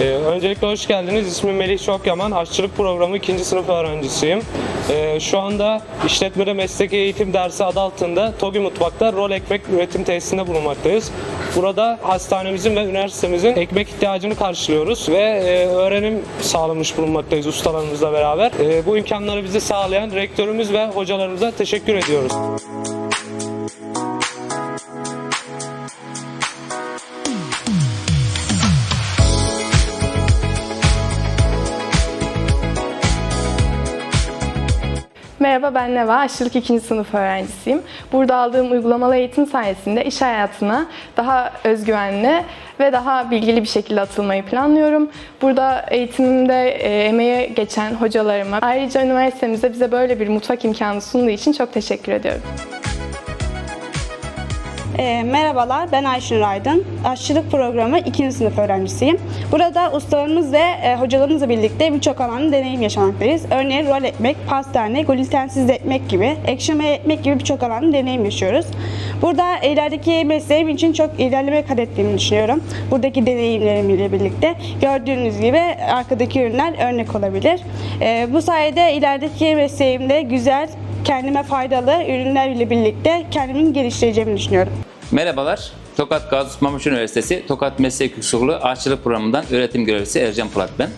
Ee, öncelikle hoş geldiniz. İsmim Melih Çokyaman. Aşçılık programı 2. sınıf öğrencisiyim. Ee, şu anda işletmede mesleki eğitim dersi adı altında TOGİ Mutfak'ta rol ekmek üretim tesisinde bulunmaktayız. Burada hastanemizin ve üniversitemizin ekmek ihtiyacını karşılıyoruz ve e, öğrenim sağlamış bulunmaktayız ustalarımızla beraber. E, bu imkanları bize sağlayan rektörümüz ve hocalarımıza teşekkür ediyoruz. Merhaba ben Neva, aşçılık 2. sınıf öğrencisiyim. Burada aldığım uygulamalı eğitim sayesinde iş hayatına daha özgüvenli ve daha bilgili bir şekilde atılmayı planlıyorum. Burada eğitimimde e, emeği geçen hocalarıma, ayrıca üniversitemizde bize böyle bir mutfak imkanı sunduğu için çok teşekkür ediyorum. E, merhabalar, ben Ayşin Aydın. Aşçılık programı 2. sınıf öğrencisiyim. Burada ustalarımız ve e, hocalarımızla birlikte birçok alanda deneyim yaşamaktayız. Örneğin rol ekmek, pastane, glutensiz ekmek gibi, ekşime ekmek gibi birçok alanda deneyim yaşıyoruz. Burada ilerideki mesleğim için çok ilerleme kat ettiğimi düşünüyorum. Buradaki deneyimlerimle birlikte. Gördüğünüz gibi arkadaki ürünler örnek olabilir. E, bu sayede ilerideki mesleğimde güzel, kendime faydalı ürünlerle birlikte kendimi geliştireceğimi düşünüyorum. Merhabalar. Tokat Gazi Paşa Üniversitesi Tokat Meslek Yüksekokulu Aşçılık Programı'ndan öğretim görevlisi Ercan Polat ben.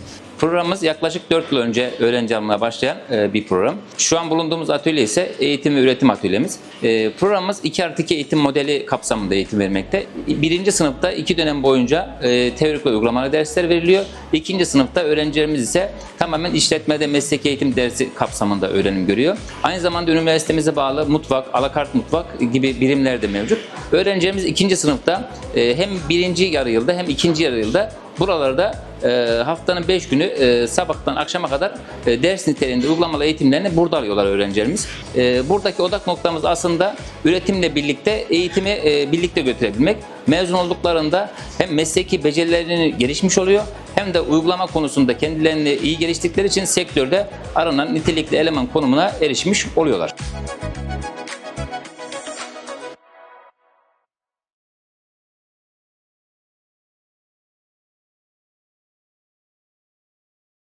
Programımız yaklaşık 4 yıl önce öğrenci alımına başlayan e, bir program. Şu an bulunduğumuz atölye ise eğitim ve üretim atölyemiz. E, Programımız 2 artı 2 eğitim modeli kapsamında eğitim vermekte. Birinci sınıfta 2 dönem boyunca e, teorik ve uygulamalı dersler veriliyor. İkinci sınıfta öğrencilerimiz ise tamamen işletmede mesleki eğitim dersi kapsamında öğrenim görüyor. Aynı zamanda üniversitemize bağlı mutfak, alakart mutfak gibi birimler de mevcut. Öğrencilerimiz ikinci sınıfta hem birinci yarı yılda hem ikinci yarı yılda buralarda haftanın 5 günü e, sabahtan akşama kadar e, ders niteliğinde uygulamalı eğitimlerini burada alıyorlar öğrencilerimiz. E, buradaki odak noktamız aslında üretimle birlikte eğitimi birlikte götürebilmek. Mezun olduklarında hem mesleki becerilerini gelişmiş oluyor hem de uygulama konusunda kendilerini iyi geliştirdikleri için sektörde aranan nitelikli eleman konumuna erişmiş oluyorlar.